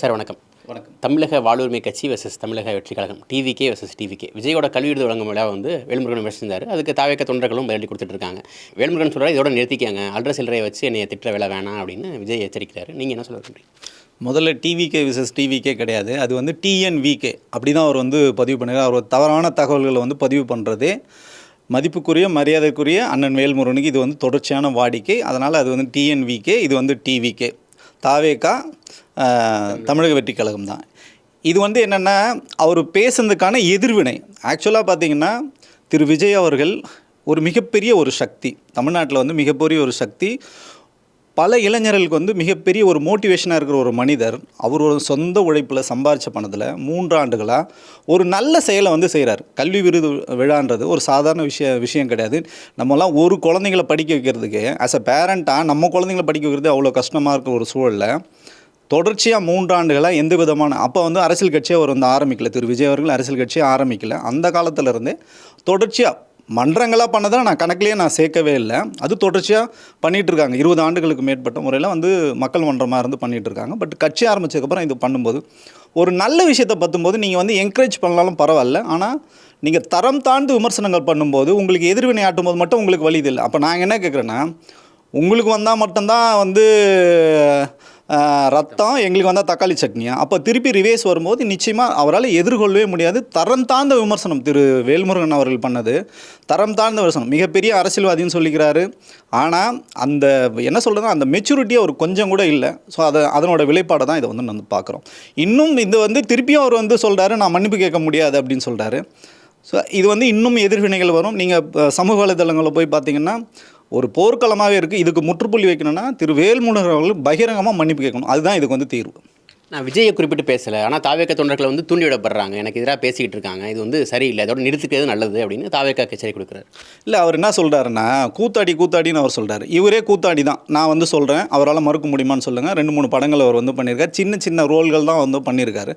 Sir வணக்கம். வணக்கம். தமிழக வாழ்வுரிமை கட்சி வர்சஸ் தமிழக வெற்றி கழகம் டிவிகே வர்சஸ் டிவிகே விஜயோட கல்வி விருது வழங்கும் விழா வந்து வேல்முருகன் விமர்சிந்தார். அதுக்கு தாவேக்க தொண்டர்களும் பதிலடி கொடுத்துட்டு இருக்காங்க. வேல்முருகன் சொல்கிறார் இதோட நிறுத்திக்காங்க. அல்ற சில்லறையை வச்சு என்னை திட்டுற வேலை வேணாம் அப்படின்னு விஜய் எச்சரிக்கிறாரு. நீங்கள் என்ன சொல்ல விரும்புறீங்க? முதல்ல டிவிகே விசஸ் டிவிகே கிடையாது. அது வந்து டிஎன்விகே அப்படி தான் அவர் வந்து பதிவு பண்ணிருக்கார். அவர் தவறான தகவல்களை வந்து பதிவு பண்ணுறதே மதிப்புக்குரிய மரியாதைக்குரிய அண்ணன் வேல்முருகனுக்கு இது வந்து தொடர்ச்சியான வாடிக்கை. அதனால் அது வந்து டிஎன்விகே இது வந்து டிவிகே தாவேக்கா தமிழக வெற்றி கழகம் தான். இது வந்து என்னென்னா அவர் பேசுனதுக்கான எதிர்வினை. ஆக்சுவலாக பார்த்தீங்கன்னா திரு விஜய் அவர்கள் ஒரு மிகப்பெரிய ஒரு சக்தி. தமிழ்நாட்டில் வந்து மிகப்பெரிய ஒரு சக்தி. பல இளைஞர்களுக்கு வந்து மிகப்பெரிய ஒரு மோட்டிவேஷனாக இருக்கிற ஒரு மனிதர் அவர் ஒரு சொந்த உழைப்பில் சம்பாரித்த பணத்தில் மூன்று ஆண்டுகளாக ஒரு நல்ல செயலை வந்து செய்கிறார் கல்வி விருது விழான்றது ஒரு சாதாரண விஷய விஷயம் கிடையாது. நம்மலாம் ஒரு குழந்தைங்கள படிக்க வைக்கிறதுக்கு ஆஸ் அ பேரண்ட்டாக நம்ம குழந்தைங்கள படிக்க வைக்கிறது அவ்வளோ கஷ்டமாக இருக்கிற ஒரு சூழலில் தொடர்ச்சியாக மூன்றாண்டுகளாக எந்த விதமான அப்போ வந்து அரசியல் கட்சியை அவர் வந்து ஆரம்பிக்கல. திரு. விஜய் அவர்கள் அரசியல் கட்சியை ஆரம்பிக்கல. அந்த காலத்திலருந்து தொடர்ச்சியாக மன்றங்களாக பண்ணதை நான் கணக்கிலேயே நான் சேர்க்கவே இல்லை. அது தொடர்ச்சியாக பண்ணிகிட்டு இருக்காங்க இருபது ஆண்டுகளுக்கு மேற்பட்ட முறையில் வந்து மக்கள் மன்றமாக இருந்து பண்ணிகிட்டு இருக்காங்க பட் கட்சி ஆரம்பிச்சதுக்கப்புறம் இது பண்ணும்போது ஒரு நல்ல விஷயத்தை பற்றும்போது நீங்கள் வந்து என்கரேஜ் பண்ணாலும் பரவாயில்ல. ஆனால் நீங்கள் தரம் தாழ்ந்து விமர்சனங்கள் பண்ணும்போது உங்களுக்கு எதிர்வினை ஆட்டும் போது மட்டும் உங்களுக்கு வழி இல்லை. அப்போ நான் என்ன கேட்குறேன்னா உங்களுக்கு வந்தால் மட்டும்தான் வந்து ரத்தம் எங்களுக்கு வந்தால் தக்காளி சட்னியா? அப்போ திருப்பி ரிவேஸ் வரும்போது நிச்சயமாக அவரால் எதிர்கொள்ளவே முடியாது. தரம் தாழ்ந்த விமர்சனம் திரு வேல்முருகன் அவர்கள் பண்ணது. தரம் தாழ்ந்த விமர்சனம். மிகப்பெரிய அரசியல்வாதின்னு சொல்லிக்கிறாரு. ஆனால் அந்த என்ன சொல்கிறதுனா அந்த மெச்சூரிட்டி அவர் கொஞ்சம் கூட இல்லை. ஸோ அதை அதனோட விளைப்பாடை தான் இதை வந்து நம்ம பார்க்குறோம். இன்னும் இது வந்து திருப்பியும் அவர் வந்து சொல்கிறாரு நான் மன்னிப்பு கேட்க முடியாது அப்படின்னு சொல்கிறாரு ஸோ இது வந்து இன்னும் எதிர்வினைகள் வரும். நீங்கள் சமூக வலைதளங்களில் போய் பார்த்தீங்கன்னா ஒரு போர்க்களமாகவே இருக்குது இதுக்கு முற்றுப்புள்ளி வைக்கணும்னா திரு வேல்முருகன் அவர்கள் பகிரங்கமாக மன்னிப்பு கேட்கணும். அதுதான் இதுக்கு வந்து தீர்வு. நான் விஜயை குறிப்பிட்டு பேசலை. ஆனால் தாவேக்க தொண்டர்களை வந்து தூண்டி விடப்படுறாங்க எனக்கு எதிராக பேசிக்கிட்டு இருக்காங்க. இது வந்து சரியில்லை. அதோட நிறுத்திக்கிறது நல்லது அப்படின்னு தாவேக்கா எச்சரிக்கை கொடுக்குறாரு. இல்லை அவர் என்ன சொல்கிறாருன்னா கூத்தாடி கூத்தாடின்னு அவர் சொல்கிறார் இவரே கூத்தாடி தான். நான் வந்து சொல்கிறேன் அவரால் மறுக்க முடியுமான்னு சொல்லுங்கள் ரெண்டு மூணு படங்கள் அவர் வந்து பண்ணியிருக்காரு. சின்ன சின்ன ரோல்கள் தான் வந்து பண்ணியிருக்காரு.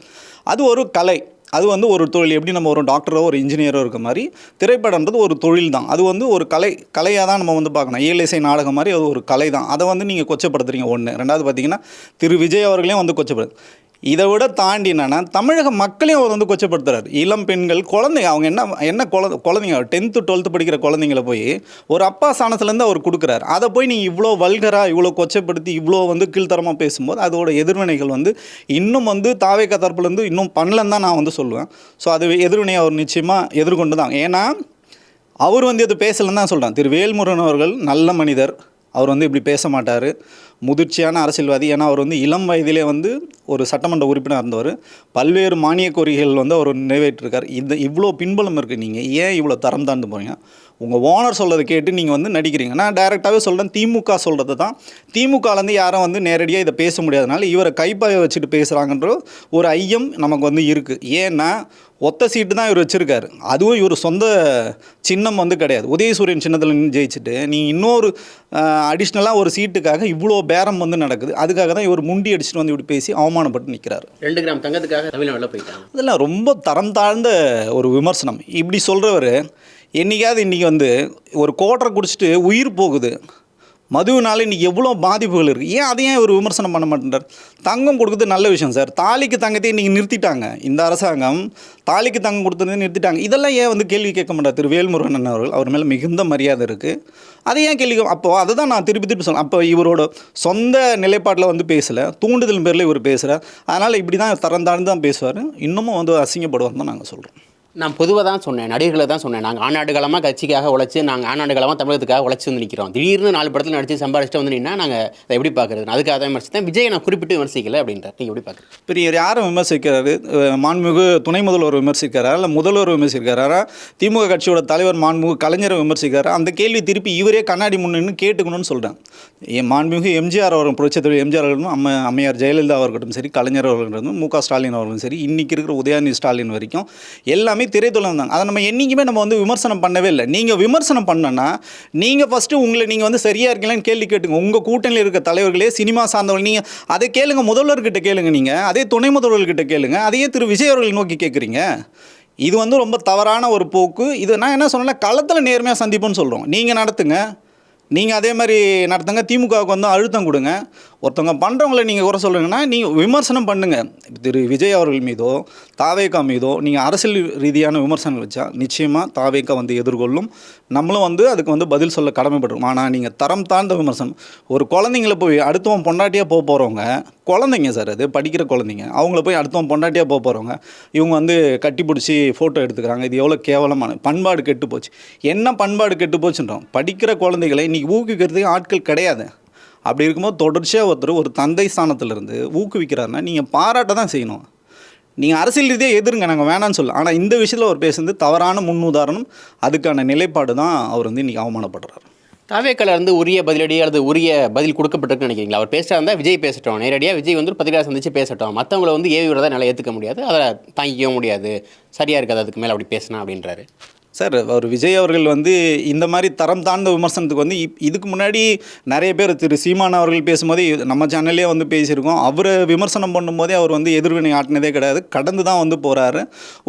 அது ஒரு கலை. அது வந்து ஒரு தொழில். எப்படி நம்ம ஒரு டாக்டரோ ஒரு இன்ஜினியரோ இருக்க மாதிரி திரைப்படன்றது ஒரு தொழில் தான் அது வந்து ஒரு கலை கலையாக தான் நம்ம வந்து பார்க்கணும். இயலிசை நாடகம் மாதிரி அது ஒரு கலை தான் அதை வந்து நீங்கள் கொச்சப்படுத்துறீங்க. ஒன்று ரெண்டாவது பார்த்தீங்கன்னா திரு விஜய் அவர்களையும் வந்து கொச்சப்படுது இதை விட தாண்டி என்னென்னா தமிழக மக்களையும் அவர் வந்து கொச்சப்படுத்துறாரு. இளம் பெண்கள் குழந்தைங்க அவங்க என்ன என்ன குழந்தை குழந்தைங்க டென்த்து டுவெல்த்து படிக்கிற குழந்தைங்கள போய் ஒரு அப்பா சாணத்துலேருந்து அவர் கொடுக்குறாரு. அதை போய் நீங்கள் இவ்வளோ வல்கராக இவ்வளோ கொச்சப்படுத்தி இவ்வளோ வந்து கீழ்த்தரமாக பேசும்போது அதோட எதிர்வினைகள் வந்து இன்னும் வந்து தாவேக்க தரப்புலேருந்து இன்னும் பண்ணலன்னு தான் நான் வந்து சொல்லுவேன். ஸோ அது எதிர்வினை அவர் நிச்சயமாக எதிர்கொண்டு தான் ஏன்னா அவர் வந்து அது பேசலன்னு தான் சொல்கிறேன் திரு வேல்முருகன் அவர்கள் நல்ல மனிதர். அவர் வந்து இப்படி பேச மாட்டார். முதிர்ச்சியான அரசியல்வாதி. ஏன்னா அவர் வந்து இளம் வயதிலே வந்து ஒரு சட்டமன்ற உறுப்பினர் இருந்தவர். பல்வேறு மானிய கோரிக்கைகள் வந்து அவர் நிறைவேற்றிருக்கார். இந்த இவ்வளோ பின்பலம் இருக்குது நீங்கள் ஏன் இவ்வளோ தரம் தாண்டு போகிறீங்க உங்கள் ஓனர் சொல்கிறத கேட்டு நீங்கள் வந்து நடிக்கிறீங்க. நான் டைரெக்டாகவே சொல்கிறேன் திமுக சொல்கிறது தான். திமுகலேருந்து யாரும் வந்து நேரடியாக இதை பேச முடியாதனால இவரை கைப்பாய வச்சுட்டு பேசுகிறாங்கன்ற ஒரு ஐயம் நமக்கு வந்து இருக்குது ஏன்னா ஒத்த சீட்டு தான் இவர் வச்சுருக்காரு. அதுவும் இவர் சொந்த சின்னம் வந்து கிடையாது. உதயசூரியன் சின்னத்தில் நின்று ஜெயிச்சுட்டு நீ இன்னொரு அடிஷ்னலாக ஒரு சீட்டுக்காக இவ்வளோ பேரம் வந்து நடக்குது. அதுக்காக தான் இவர் முண்டி அடிச்சுட்டு வந்து இப்படி பேசி அவமானப்பட்டு நிற்கிறாரு ரெண்டு கிராம் தங்கத்துக்காக தமிழ்நாட்டில் போயிட்டாங்க. அதெல்லாம் ரொம்ப தரம் தாழ்ந்த ஒரு விமர்சனம். இப்படி சொல்கிறவர் என்னைக்காவது இன்றைக்கி வந்து ஒரு கோட்டரை குடிச்சிட்டு உயிர் போகுது. மதுவினால இன்றைக்கி எவ்வளோ பாதிப்புகள் இருக்குது ஏன் அதையும் ஒரு விமர்சனம் பண்ண மாட்டேன்றார்? தங்கம் கொடுக்குறது நல்ல விஷயம் சார். தாலிக்கு தங்கத்தை இன்றைக்கி நிறுத்திட்டாங்க. இந்த அரசாங்கம் தாலிக்கு தங்கம் கொடுத்ததுன்னு நிறுத்திட்டாங்க. இதெல்லாம் ஏன் வந்து கேள்வி கேட்க மாட்டார் திரு வேல்முருகன் அவர்கள்? அவர் மேலே மிகுந்த மரியாதை இருக்குது அதை ஏன் கேள்வி அப்போது அப்போ அதை தான் நான் திருப்பி திருப்பி சொல்றேன் அப்போ இவரோட சொந்த நிலைப்பாட்டில் வந்து பேசலை. தூண்டுதல் பேரில் இவர் பேசுகிறார் அதனால் இப்படி தான் தரம் தாழ்ந்து தான் பேசுவார். இன்னமும் வந்து அசிங்கப்படுவார் தான் நாங்கள் சொல்கிறோம் நான் பொதுவாக தான் சொன்னேன் நடிகர்களை தான் சொன்னேன். நாங்கள் ஆண்டாண்டு காலமாக கட்சிக்காக உழைச்சி நாங்கள் ஆண்டாண்டு காலமாக தமிழகத்துக்காக உழைச்சி வந்து நிற்கிறோம் திடீர்னு நாலு படத்தில் நடிச்சு சம்பாதிச்சிட்டு வந்து நின்னா நாங்கள் அதை எப்படி பார்க்குறது? அதுக்காக தான் விமர்சித்தேன். விஜய் நான் குறிப்பிட்டு விமர்சிக்கல அப்படின்றார். நீங்கள் எப்படி பார்க்குறது பெரிய யாரும் விமர்சிக்கிறாரு? மாண்புமிகு துணை முதல்வர் விமர்சிக்கிறாரா? இல்லை முதல்வர் விமர்சிக்கிறாரா? திமுக கட்சியோட தலைவர் மாண்புமிகு கலைஞரை விமர்சிக்கிறாரா? அந்த கேள்வி திருப்பி இவரே கண்ணாடி முன்னு கேட்டுக்கணும்னு சொல்கிறேன் என் மாண்புமிகு எம்ஜிஆர் அவர்கள் புரட்சித்தலைவர் எம்ஜிஆர் அவர்களும் அம்மா அம்மையார் ஜெயலலிதா அவர்களும் சரி கலைஞர் அவர்களும் மு க ஸ்டாலின் அவர்களும் சரி இன்றைக்கி இருக்கிற உதயாநிதி ஸ்டாலின் வரைக்கும் எல்லாமே திரைத்துலம் தான் அதை நம்ம என்றைக்குமே நம்ம வந்து விமர்சனம் பண்ணவே இல்லை. நீங்கள் விமர்சனம் பண்ணனா நீங்கள் ஃபஸ்ட்டு உங்களை நீங்கள் வந்து சரியாக இருக்கீங்களான்னு கேள்வி கேட்டுங்க. உங்கள் கூட்டணியில் இருக்க தலைவர்களே சினிமா சார்ந்தவர்கள் நீங்கள் அதை கேளுங்க. முதல்வர்கிட்ட கேளுங்க நீங்கள் அதே துணை முதல்வர்கிட்ட கேளுங்க. அதையே திரு. விஜய் அவர்கள் நோக்கி கேட்குறீங்க. இது வந்து ரொம்ப தவறான ஒரு போக்கு. இது நான் என்ன சொன்னேன்னா களத்தில் நேர்மையாக சந்திப்புன்னு சொல்கிறோம் நீங்கள் நடத்துங்க. நீங்கள் அதே மாதிரி நடத்துங்க. திமுகவுக்கு வந்து அழுத்தம் கொடுங்க. ஒருத்தவங்க பண்ணுறவங்கள நீங்கள் குறை சொல்கிறீங்கன்னா நீங்கள் விமர்சனம் பண்ணுங்கள் திரு விஜய் அவர்கள் மீதோ தாவேக்கா மீதோ நீங்கள் அரசியல் ரீதியான விமர்சனங்கள் வச்சா நிச்சயமாக தாவேக்கா வந்து எதிர்கொள்ளும். நம்மளும் வந்து அதுக்கு வந்து பதில் சொல்ல கடமைப்பட்டிருக்கோம் ஆனால் நீங்கள் தரம் தாழ்ந்த விமர்சனம். ஒரு குழந்தைங்கள போய் அடுத்தவன் பொண்டாட்டியாக போக போகிறவங்க குழந்தைங்க சார் அது படிக்கிற குழந்தைங்க அவங்கள போய் அடுத்தவன் பொண்டாட்டியாக போக போகிறவங்க இவங்க வந்து கட்டி பிடிச்சி ஃபோட்டோ எடுத்துக்கிறாங்க. இது எவ்வளோ கேவலமான பண்பாடு கெட்டு போச்சு. என்ன பண்பாடு கெட்டு போச்சுன்றோம். படிக்கிற குழந்தைகளை இன்றைக்கி ஊக்குவிக்கிறதுக்கு ஆட்கள் கிடையாது. அப்படி இருக்கும்போது தொடர்ச்சியாக ஒருத்தர் ஒரு தந்தை ஸ்தானத்திலிருந்து ஊக்குவிக்கிறாருன்னா நீங்கள் பாராட்ட தான் செய்யணும். நீங்கள் அரசியல் ரீதியாக எதிருங்க நாங்கள் வேணான்னு சொல்ல ஆனால் இந்த விஷயத்தில் அவர் பேசுனது தவறான முன்னுதாரணம். அதுக்கான நிலைப்பாடு தான் அவர் வந்து இன்றைக்கி அவமானப்படுறாரு. தாவேக்கால இருந்து உரிய பதிலடி அல்லது உரிய பதில் கொடுக்கப்பட்டிருக்குன்னு நினைக்கிறீங்களா? அவர் பேசுகிறா இருந்தால் விஜய் பேசட்டும். நேரடியாக விஜய் வந்து ஒரு பத்திரிகை சந்திச்சு பேசட்டும். மற்றவங்கள வந்து ஏவி விடுறதா நல்லா ஏற்றுக்க முடியாது. அதை தாங்கிக்கவும் முடியாது. சரியாக இருக்காது அதுக்கு மேலே அப்படி பேசினா அப்படின்றாரு. சார் அவர் விஜய் அவர்கள் வந்து இந்த மாதிரி தரம் தாழ்ந்த விமர்சனத்துக்கு வந்து இப் இதுக்கு முன்னாடி நிறைய பேர் திரு சீமான் அவர்கள் பேசும்போதே நம்ம சேனல்லே வந்து பேசியிருக்கோம். அவரை விமர்சனம் பண்ணும்போதே அவர் வந்து எதிர்வினை ஆட்டினதே கிடையாது. கடந்து தான் வந்து போகிறாரு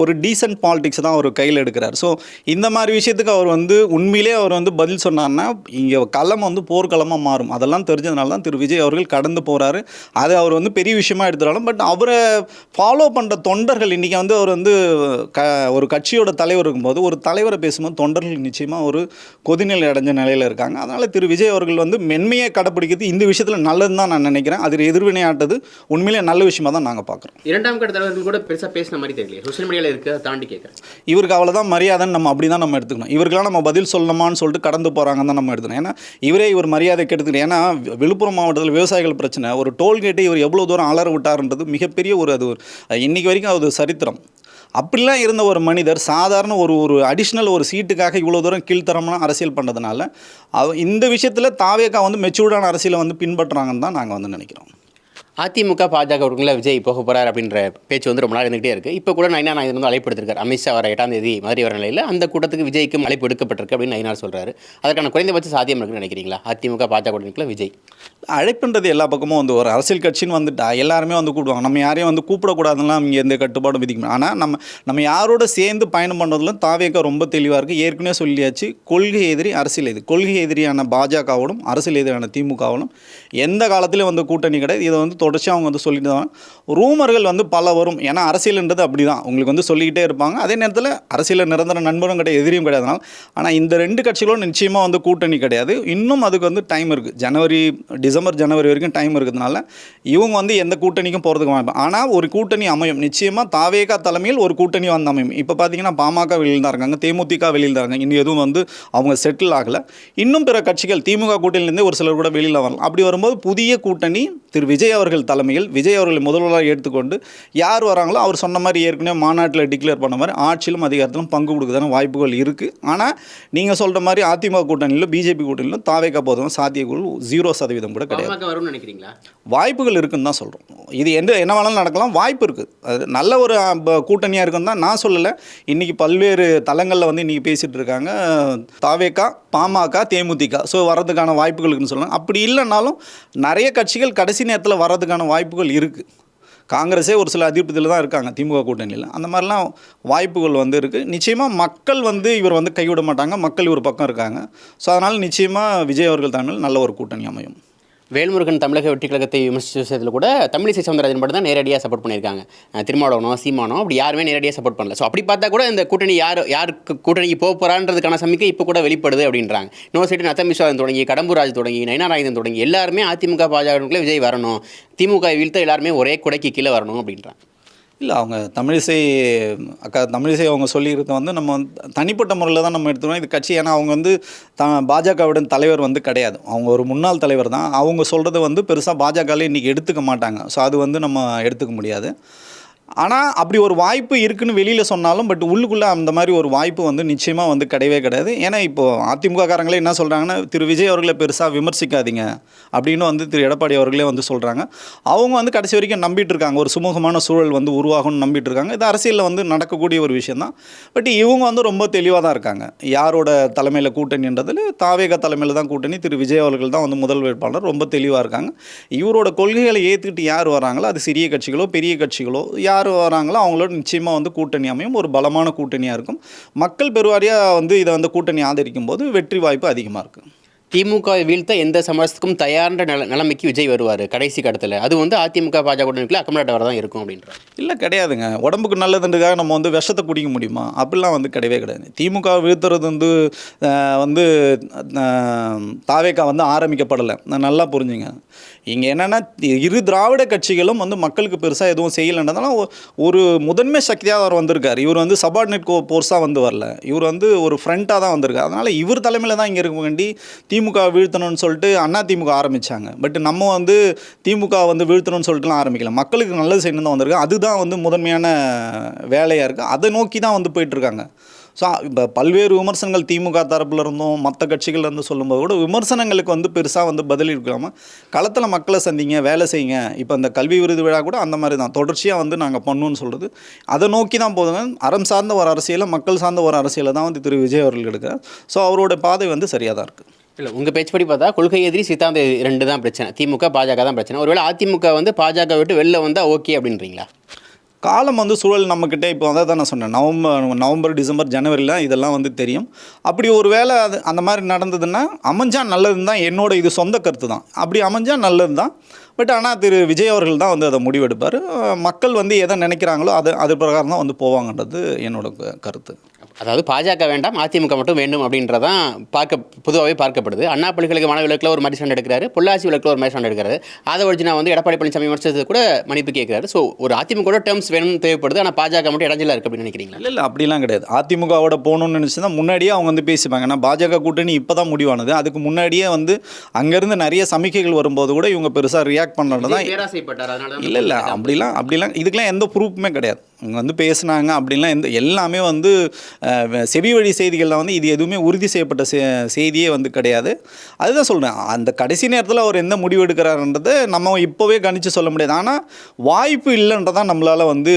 ஒரு டீசென்ட் பாலிடிக்ஸ் தான் அவர் கையில் எடுக்கிறார். ஸோ இந்த மாதிரி விஷயத்துக்கு அவர் வந்து உண்மையிலே அவர் வந்து பதில் சொன்னார்னா இங்கே களம் வந்து போர்க்களமாக மாறும். அதெல்லாம் தெரிஞ்சதுனால தான் திரு விஜய் அவர்கள் கடந்து போகிறாரு அதை அவர் வந்து பெரிய விஷயமா எடுத்துட்டாலும் பட் அவரை ஃபாலோ பண்ணுற தொண்டர்கள் இன்றைக்கி வந்து அவர் வந்து க ஒரு கட்சியோட தலைவர் இருக்கும்போது ஒரு தலைவரை பேசும்போது தொண்டர்கள் நிச்சயமாக ஒரு கொதிநிலை அடைஞ்ச நிலையில் இருக்காங்க. அதனால் திரு விஜய் அவர்கள் வந்து மென்மையை கடைப்பிடிக்கிறது இந்த விஷயத்தில் நல்லதுன்னு தான் நான் நினைக்கிறேன். அதில் எதிர்வினையாட்டது. உண்மையிலே நல்ல விஷயமா தான் நாங்கள் பார்க்குறோம். இரண்டாம் கட்ட தலைவர்கள் கூட பெருசாக பேசின மாதிரி தெரியல சோஷியல் மீடியாவில் இருக்க அதை தாண்டி கேட்குறேன் இவருக்கு அவ்வளோதான் மரியாதைன்னு நம்ம அப்படி தான் நம்ம எடுத்துக்கணும். இவருக்கெல்லாம் நம்ம பதில் சொல்லணுமான்னு சொல்லிட்டு கடந்து போகிறாங்கன்னு தான் நம்ம எடுத்துக்கணும். ஏன்னா இவரே இவர் மரியாதை கெடுத்துக்கணும் ஏன்னா விழுப்புரம் மாவட்டத்தில் விவசாயிகள் பிரச்சனை. ஒரு டோல்கேட்டை இவர் எவ்வளோ தூரம் அலற விட்டாருன்றது மிகப்பெரிய ஒரு அது ஒரு இன்னைக்கு வரைக்கும் அது சரித்திரம். அப்படிலாம் இருந்த ஒரு மனிதர் சாதாரண ஒரு ஒரு அடிஷ்னல் ஒரு சீட்டுக்காக இவ்வளோ தூரம் கீழ்த்தரமான அரசியல் பண்ணதுனால அவ இந்த விஷயத்தில் தாவேக்கா வந்து மெச்சூர்டான அரசியலை வந்து பின்பற்றுறாங்கன்னு தான் நாங்கள் வந்து நினைக்கிறோம். அதிமுக பாஜக ஒருங்கள விஜய் போக போகிறார் அப்படின்ற பேச்சு வந்து ரொம்ப நாள் இருந்துகிட்டே இருக்குது இப்போ கூட நைனா நாயகன் வந்து அழைப்பு எடுத்திருக்காரு அமித்ஷா வர எட்டாம் தேதி மாதிரி வர நிலையில் அந்த கூட்டத்துக்கு விஜய்க்கும் அழைப்பு எடுக்கப்பட்டிருக்கு அப்படின்னு நைனார் சொல்கிறாரு அதற்கான குறைந்தபட்ச சாத்தியம் இருக்குன்னு நினைக்கிறீங்களா? அதிமுக பாஜக கூட்டணிக்குள்ள விஜய். அழைப்புன்றது எல்லா பக்கமும் வந்து ஒரு அரசியல் கட்சின்னு வந்துட்டா எல்லாருமே வந்து கூப்பிடுவாங்க நம்ம யாரையும் வந்து கூப்பிடக்கூடாதுலாம் இங்கே எந்த கட்டுப்பாடும் விதிக்கணும். ஆனால் நம்ம நம்ம யாரோட சேர்ந்து பயணம் பண்ணுறதுல தாவேக்கா ரொம்ப தெளிவாக இருக்குது ஏற்கனவே சொல்லியாச்சு கொள்கை எதிரி அரசியல் எதிரி. கொள்கை எதிரியான பாஜகவோடும் அரசியல் எதிரியான திமுகவோடும் எந்த காலத்திலும் வந்து கூட்டணி கிடையாது. இதை வந்து தொடர்ச்சி அவங்க வந்து சொல்லிட்டு தான் ரூமர்கள் வந்து பல வரும். ஏன்னா அரசியல்ன்றது அப்படி தான் உங்களுக்கு வந்து சொல்லிக்கிட்டே இருப்பாங்க. அதே நேரத்தில் அரசியலில் நிரந்தர நண்பரும் கிடையாது எதிரியும் கிடையாதுனால ஆனால் இந்த ரெண்டு கட்சிகளும் நிச்சயமாக வந்து கூட்டணி கிடையாது. இன்னும் அதுக்கு வந்து டைம் இருக்குது ஜனவரி டிசம்பர் ஜனவரி வரைக்கும் டைம் இருக்கிறதுனால இவங்க வந்து எந்த கூட்டணிக்கும் போகிறதுக்கு வாய்ப்பு ஆனால் ஒரு கூட்டணி அமையும். நிச்சயமாக தாவேகா தலைமையில் ஒரு கூட்டணி வந்து அமையும். இப்போ பார்த்தீங்கன்னா பாமக வெளியில் தான் இருக்காங்க. தேமுதிக வெளியில் தான் இருக்காங்க. இன்னும் எதுவும் வந்து அவங்க செட்டில் ஆகலை. இன்னும் பிற கட்சிகள் திமுக கூட்டணியிலேருந்தே ஒரு சிலர் கூட வெளியில் வரலாம். அப்படி வரும்போது புதிய கூட்டணி திரு. விஜய் அவர்கள் தலைமையில் விஜய் அவர்களை முதல்வராக எடுத்துக்கொண்டு யார் வராங்களோ அவர் சொன்ன மாதிரி ஏற்கனவே மாநாட்டில் டிக்ளேர் பண்ண மாதிரி ஆட்சியிலும் அதிகாரத்திலும் பங்கு கொடுக்குறதான வாய்ப்புகள் இருக்குது ஆனால் நீங்கள் சொல்கிற மாதிரி அதிமுக கூட்டணியிலும் பிஜேபி கூட்டணியிலும் தாவேக்கா போதும் சாத்தியக்குள் ஜீரோ சதவீதம் கூட கிடையாது. நினைக்கிறீங்களா? வாய்ப்புகள் இருக்குன்னு தான் சொல்கிறோம் இது எந்த என்ன வேணாலும் நடக்கலாம் வாய்ப்பு இருக்குது அது நல்ல ஒரு கூட்டணியாக இருக்குன்னு தான் நான் சொல்லலை. இன்றைக்கி பல்வேறு தளங்களில் வந்து இன்றைக்கி பேசிகிட்டு இருக்காங்க தாவேக்கா பாமக தேமுதிக. ஸோ வர்றதுக்கான வாய்ப்புகள் இருக்குன்னு சொல்லலாம் அப்படி இல்லைனாலும் நிறைய கட்சிகள் கடைசி நேரத்தில் வர்றதுக்கான வாய்ப்புகள் இருக்குது காங்கிரஸே ஒரு சில அதிருப்தியில் தான் இருக்காங்க திமுக கூட்டணியில். அந்த மாதிரிலாம் வாய்ப்புகள் வந்து இருக்குது நிச்சயமாக மக்கள் வந்து இவர் வந்து கைவிட மாட்டாங்க. மக்கள் இவர் பக்கம் இருக்காங்க. ஸோ அதனால் நிச்சயமாக விஜய் அவர்கள் தலைமையில் நல்ல ஒரு கூட்டணி அமையும். வேல்முருகன் தமிழக வெற்றி கழகத்தை விமர்சித்த விஷயத்தில் கூட தமிழிசை சவுந்தரராஜன் மட்டும் தான் நேரடியாக சப்போர்ட் பண்ணியிருக்காங்க திருமாவளவனோ சீமானோ அப்படி யாருமே நேரடியாக சப்போர்ட் பண்ணல. ஸோ அப்படி பார்த்தா கூட இந்த கூட்டணி யார் யாருக்கு கூட்டணிக்கு போக போகிறான்றதுக்கான சமிக்கை இப்போ கூட வெளிப்படுது அப்படின்றாங்க. இன்னொரு சைடு நத்தம் தொடங்கி கடம்பூராஜ் தொடங்கி நயனாராயணன் தொடங்கி எல்லாருமே அதிமுக பாஜகவுக்குள்ளே விஜய் வரணும். திமுக வீழ்த்த எல்லாருமே ஒரே குடைக்கு கீழே வரணும் அப்படின்றாங்க. இல்லை அவங்க தமிழிசை அக்கா தமிழிசை அவங்க சொல்லியிருக்க வந்து நம்ம தனிப்பட்ட முறையில் தான் நம்ம எடுத்துக்கணும் இது கட்சி ஏன்னா அவங்க வந்து த பாஜகவுடன் தலைவர் வந்து கிடையாது. அவங்க ஒரு முன்னாள் தலைவர் தான். அவங்க சொல்கிறத வந்து பெருசாக பாஜகவில் இன்றைக்கி எடுத்துக்க மாட்டாங்க. ஸோ அது வந்து நம்ம எடுத்துக்க முடியாது. ஆனால் அப்படி ஒரு வாய்ப்பு இருக்குன்னு வெளியில் சொன்னாலும் பட் உள்ளுக்குள்ளே அந்த மாதிரி ஒரு வாய்ப்பு வந்து நிச்சயமாக வந்து கிடையவே கிடையாது. ஏன்னா இப்போது அதிமுககாரங்களே என்ன சொல்கிறாங்கன்னா திரு. விஜய் அவர்களை பெருசாக விமர்சிக்காதீங்க அப்படின்னு வந்து திரு. எடப்பாடி அவர்களே வந்து சொல்கிறாங்க அவங்க வந்து கடைசி வரைக்கும் நம்பிட்டு இருக்காங்க. ஒரு சுமூகமான சூழல் வந்து உருவாகும்னு நம்பிட்டு இருக்காங்க. இது அரசியலில் வந்து நடக்கக்கூடிய ஒரு விஷயம் தான். பட் இவங்க வந்து ரொம்ப தெளிவாக தான் இருக்காங்க. யாரோட தலைமையில் கூட்டணின்றதில் தாவேக தலைமையில் தான் கூட்டணி. திரு. விஜய் அவர்கள் தான் வந்து முதல் வேட்பாளர். ரொம்ப தெளிவாக இருக்காங்க. இவரோட கொள்கைகளை ஏற்றுக்கிட்டு யார் வராங்களோ அது சிறிய கட்சிகளோ பெரிய கட்சிகளோ யார் வராங்களோ அவங்களோட நிச்சயமாக வந்து கூட்டணி அமையும். ஒரு பலமான கூட்டணியாக இருக்கும். மக்கள் பெருவாரியாக வந்து இதை வந்து கூட்டணி ஆதரிக்கும் போது வெற்றி வாய்ப்பு அதிகமாக இருக்குது திமுகவை வீழ்த்த எந்த சமரசத்துக்கும் தயார்ன்ற நில நிலைமைக்கு விஜய் வருவார் கடைசி கட்டத்தில். அது வந்து அதிமுக பாஜக கூட்டணிக்குள்ள அக்கமலாட்ட தான் இருக்கும் அப்படின்ற இல்லை கிடையாதுங்க. உடம்புக்கு நல்லதுன்றதுக்காக நம்ம வந்து விஷத்தை குடிக்க முடியுமா? அப்படிலாம் வந்து கிடையவே கிடையாது. திமுக வீழ்த்துறது வந்து வந்து தாவேக்கா வந்து ஆரம்பிக்கப்படலை. நான் நல்லா புரிஞ்சுங்க. இங்கே என்னென்னா இரு திராவிட கட்சிகளும் வந்து மக்களுக்கு பெருசாக எதுவும் செய்யலைன்றதால ஒரு முதன்மை சக்தியாக அவர் வந்திருக்கார். இவர் வந்து சபார்டினேட் கோ போர்ஸாக வந்து வரல. இவர் வந்து ஒரு ஃப்ரண்ட்டாக தான் வந்திருக்கார். அதனால் இவர் தலைமையில் தான் இங்கே இருக்க வேண்டி திமுக வீழ்த்தணும்னு சொல்லிட்டு அண்ணா திமுக ஆரம்பித்தாங்க பட் நம்ம வந்து திமுக வந்து வீழ்த்தணும்னு சொல்லிட்டுலாம் ஆரம்பிக்கல. மக்களுக்கு நல்லது செய்யணும் தான் வந்திருக்கு. அதுதான் வந்து முதன்மையான வேலையாக இருக்குது அதை நோக்கி தான் வந்து போயிட்டுருக்காங்க. ஸோ இப்போ பல்வேறு விமர்சனங்கள் திமுக தரப்பில் இருந்தும் மற்ற கட்சிகள்ல இருந்து சொல்லும்போது கூட விமர்சனங்களுக்கு வந்து பெருசாக வந்து பதில் இருக்காமல் களத்தில் மக்களை சந்திங்க வேலை செய்யுங்க. இப்போ அந்த கல்வி விருது விழா கூட அந்த மாதிரி தான். தொடர்ச்சியாக வந்து நாங்கள் பண்ணுவோம்னு சொல்கிறது அதை நோக்கி தான் போதுங்க அறம் சார்ந்த ஒரு அரசியலை மக்கள் சார்ந்த ஒரு அரசியலை தான் வந்து திரு. விஜய் அவர்கள் எடுக்கிறார். ஸோ அவரோட பாதை வந்து சரியாக தான் இருக்குது இல்லை உங்கள் பேச்சுப்படி பார்த்தா கொள்கை எதிரி சித்தாந்த ரெண்டு தான் பிரச்சனை. திமுக பாஜக தான் பிரச்சனை. ஒருவேளை அதிமுக வந்து பாஜக விட்டு வெளில வந்தால் ஓகே அப்படின்றீங்களா? காலம் வந்து சூழல் நம்மக்கிட்ட இப்போ வந்து தான் நான் சொன்னேன். நவம்பர் நவம்பர் டிசம்பர் ஜனவரிலாம் இதெல்லாம் வந்து தெரியும். அப்படி ஒரு வேளை அது அந்த மாதிரி நடந்ததுன்னா அமைஞ்சா நல்லது தான் என்னோட இது சொந்த கருத்து தான். அப்படி அமைஞ்சா நல்லது தான். பட் ஆனால் திரு விஜய் அவர்கள் தான் வந்து அதை முடிவெடுப்பார். மக்கள் வந்து எதை நினைக்கிறாங்களோ அது அது பிரகாரம் தான் வந்து போவாங்கன்றது என்னோட க- கருத்து. அதாவது பாஜக வேண்டாம் அதிமுக மட்டும் வேண்டும் அப்படின்றதான் பார்க்க பொதுவாகவே பார்க்கப்படுது. அண்ணா பல்கலைக்கழக விளக்கில் ஒரு மாதிரி ஸ்டாண்ட் எடுக்கிறாரு. பொள்ளாச்சி விளக்கில் ஒரு மாதிரி ஸ்டாண்ட் எடுக்கிறாரு. அதை நான் வந்து எடப்பாடி பழனிசாமி விமர்சனத்தை கூட மன்னிப்பு கேட்குறாரு. ஸோ ஒரு அதிமுக டேர்ம்ஸ் வேணும்னு தேவைப்படுது. ஆனால் பாஜக மட்டும் இடைஞ்சலா இருக்கு அப்படின்னு நினைக்கிறீங்களா? இல்லை இல்லை அப்படிலாம் கிடையாது. அதிமுகவோட போகணும்னு நினச்சி தான் முன்னாடியே அவங்க வந்து பேசிப்பாங்க. ஏன்னா பாஜக கூட்டணி இப்போ தான் முடிவானது. அதுக்கு முன்னாடியே வந்து அங்கேருந்து நிறைய சமிக்கைகள் வரும்போது கூட இவங்க பெருசாக ரியாக்ட் பண்ணுறது தான் இல்லை இல்லை அப்படிலாம் அப்படிலாம் இதுக்கெல்லாம் எந்த ப்ரூஃப்மே கிடையாது. இங்கே வந்து பேசுனாங்க அப்படின்லாம் எந்த எல்லாமே வந்து செவி வழி செய்திகளில் வந்து இது எதுவுமே உறுதி செய்யப்பட்ட செ செய்தியே வந்து கிடையாது. அதுதான் சொல்கிறேன் அந்த கடைசி நேரத்தில் அவர் எந்த முடிவு எடுக்கிறாருன்றதை நம்ம இப்போவே கணித்து சொல்ல முடியாது. ஆனால் வாய்ப்பு இல்லைன்றதான் நம்மளால் வந்து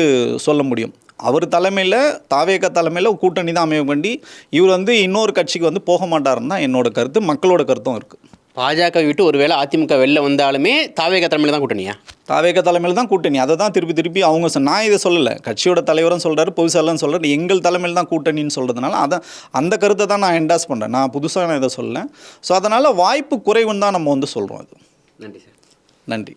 சொல்ல முடியும். அவர் தலைமையில் தாவேக தலைமையில் கூட்டணி தான் அமைய வேண்டி இவர் வந்து இன்னொரு கட்சிக்கு வந்து போக மாட்டாருன்னு தான் என்னோட கருத்து. மக்களோட கருத்தும் இருக்குது பாஜக விட்டு ஒருவேளை அதிமுக வெளில வந்தாலுமே தாவேக தலைமையில் தான் கூட்டணியா? தாவேக தலைமையில் தான் கூட்டணி. அதை தான் திருப்பி திருப்பி அவங்க நான் இதை சொல்லலை. கட்சியோட தலைவரும் சொல்கிறாரு பொதுசெல்லாம் சொல்கிறாரு எங்கள் தலைமையில் தான் கூட்டணின்னு சொல்கிறதுனால அதை அந்த கருத்தை தான் நான் என்டாஸ் பண்ணுறேன் நான் புதுசாக நான் இதை சொல்லலை. ஸோ அதனால் வாய்ப்பு குறைவுன்னு தான் நம்ம வந்து சொல்கிறோம் அது. நன்றி சார். நன்றி.